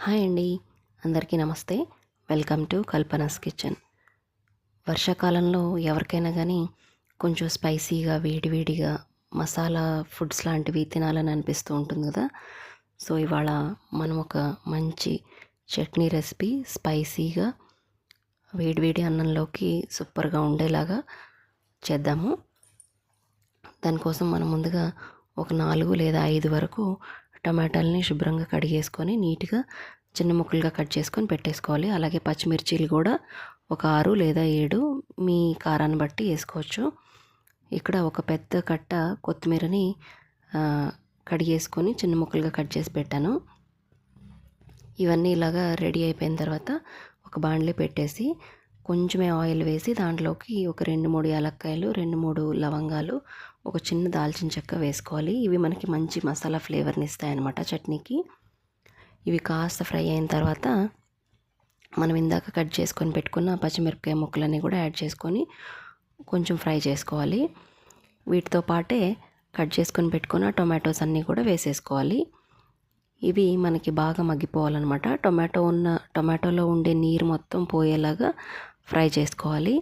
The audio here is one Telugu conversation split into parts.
హాయ్ అండి. అందరికీ నమస్తే. Welcome to Kalpana's kitchen. వర్షాకాలంలో ఎవరికైనా కానీ కొంచెం స్పైసీగా వేడివేడిగా మసాలా ఫుడ్స్ లాంటివి తినాలని అనిపిస్తూ ఉంటుంది కదా. సో ఇవాళ మనం ఒక మంచి చట్నీ రెసిపీ స్పైసీగా వేడివేడి అన్నంలోకి సూపర్గా ఉండేలాగా చేద్దాము. దానికోసం మనం ముందుగా ఒక నాలుగు లేదా ఐదు వరకు టమాటాలని శుభ్రంగా కడిగేసుకొని నీట్గా చిన్న ముక్కలుగా కట్ చేసుకొని పెట్టేసుకోవాలి. అలాగే పచ్చిమిర్చీలు కూడా ఒక ఆరు లేదా ఏడు మీ కారాన్ని బట్టి వేసుకోవచ్చు. ఇక్కడ ఒక పెద్ద కట్ట కొత్తిమీరని కడిగేసుకొని చిన్న ముక్కలుగా కట్ చేసి పెట్టాను. ఇవన్నీ ఇలాగా రెడీ అయిపోయిన తర్వాత ఒక బాండ్లీ పెట్టేసి కొంచెమే ఆయిల్ వేసి దాంట్లోకి ఒక రెండు మూడు యాలక్కాయలు రెండు మూడు లవంగాలు ఒక చిన్న దాల్చిన చెక్క వేసుకోవాలి. ఇవి మనకి మంచి మసాలా ఫ్లేవర్ని ఇస్తాయన్నమాట చట్నీకి. ఇవి కాస్త ఫ్రై అయిన తర్వాత మనం ఇందాక కట్ చేసుకొని పెట్టుకున్న పచ్చిమిరపకాయ ముక్కలన్నీ కూడా యాడ్ చేసుకొని కొంచెం ఫ్రై చేసుకోవాలి. వీటితో పాటే కట్ చేసుకొని పెట్టుకున్న టొమాటోస్ అన్నీ కూడా వేసేసుకోవాలి. ఇవి మనకి బాగా మగ్గిపోవాలన్నమాట. టొమాటో ఉన్న టొమాటోలో ఉండే నీరు మొత్తం పోయేలాగా ఫ్రై చేసుకోవాలి.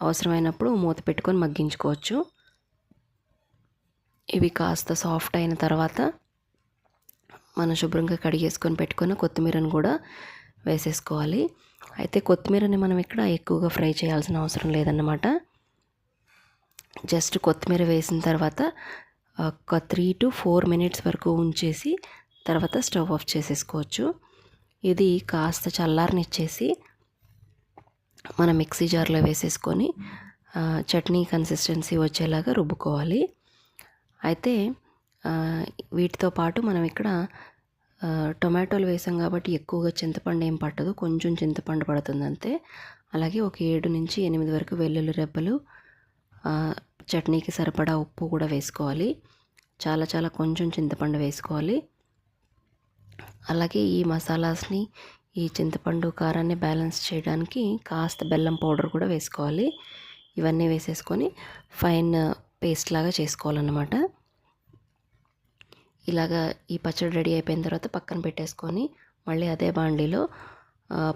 అవసరమైనప్పుడు మూత పెట్టుకొని మగ్గించుకోవచ్చు. ఇవి కాస్త సాఫ్ట్ అయిన తర్వాత మనం శుభ్రంగా కడిగేసుకొని పెట్టుకున్న కొత్తిమీరను కూడా వేసేసుకోవాలి. అయితే కొత్తిమీరని మనం ఇక్కడ ఎక్కువగా ఫ్రై చేయాల్సిన అవసరం లేదన్నమాట. జస్ట్ కొత్తిమీర వేసిన తర్వాత ఒక త్రీ టు ఫోర్ మినిట్స్ వరకు ఉంచేసి తర్వాత స్టవ్ ఆఫ్ చేసేసుకోవచ్చు. ఇది కాస్త చల్లారనిచ్చేసి మన మిక్సీ జార్లో వేసేసుకొని చట్నీ కన్సిస్టెన్సీ వచ్చేలాగా రుబ్బుకోవాలి. అయితే వీటితో పాటు మనం ఇక్కడ టొమాటోలు వేసాం కాబట్టి ఎక్కువగా చింతపండు ఏం పట్టదు కొంచెం చింతపండు పడుతుంది అంతే. అలాగే ఒక ఏడు నుంచి ఎనిమిది వరకు వెల్లుల్లి రెబ్బలు చట్నీకి సరిపడా ఉప్పు కూడా వేసుకోవాలి. చాలా చాలా కొంచెం చింతపండు వేసుకోవాలి. అలాగే ఈ మసాలాస్ని ఈ చింతపండు కారాన్ని బ్యాలెన్స్ చేయడానికి కాస్త బెల్లం పౌడర్ కూడా వేసుకోవాలి. ఇవన్నీ వేసేసుకొని ఫైన్ పేస్ట్ లాగా చేసుకోవాలన్నమాట. ఇలాగా ఈ పచ్చడి రెడీ అయిపోయిన తర్వాత పక్కన పెట్టేసుకొని మళ్ళీ అదే బాండీలో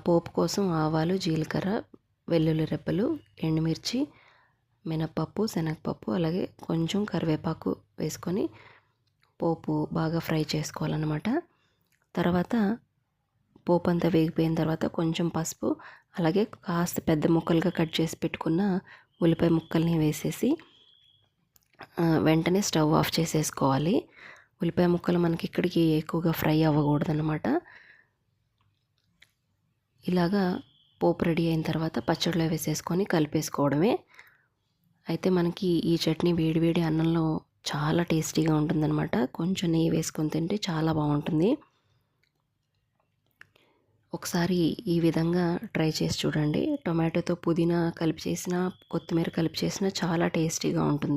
పోపు కోసం ఆవాలు జీలకర్ర వెల్లుల్లి రెప్పలు ఎండుమిర్చి మినప్పప్పు శనగపప్పు అలాగే కొంచెం కరివేపాకు వేసుకొని పోపు బాగా ఫ్రై చేసుకోవాలన్నమాట. తర్వాత పోపు అంతా వేగిపోయిన తర్వాత కొంచెం పసుపు అలాగే కాస్త పెద్ద ముక్కలుగా కట్ చేసి పెట్టుకున్న ఉల్లిపాయ ముక్కల్ని వేసేసి వెంటనే స్టవ్ ఆఫ్ చేసేసుకోవాలి. ఉల్లిపాయ ముక్కలు మనకి ఇక్కడికి ఎక్కువగా ఫ్రై అవ్వకూడదనమాట ఇలాగా పోపు రెడీ అయిన తర్వాత పచ్చడిలో వేసేసుకొని కలిపేసుకోవడమే. అయితే మనకి ఈ చట్నీ వేడివేడి అన్నంలో చాలా టేస్టీగా ఉంటుందన్నమాట. కొంచెం నెయ్యి వేసుకొని తింటే చాలా బాగుంటుంది. ఒకసారి ఈ విధంగా ట్రై చేసి చూడండి. టొమాటోతో పుదీనా కలిపి చేసిన కొత్తిమీర కలిపి చేసిన చాలా టేస్టీగా ఉంటుంది.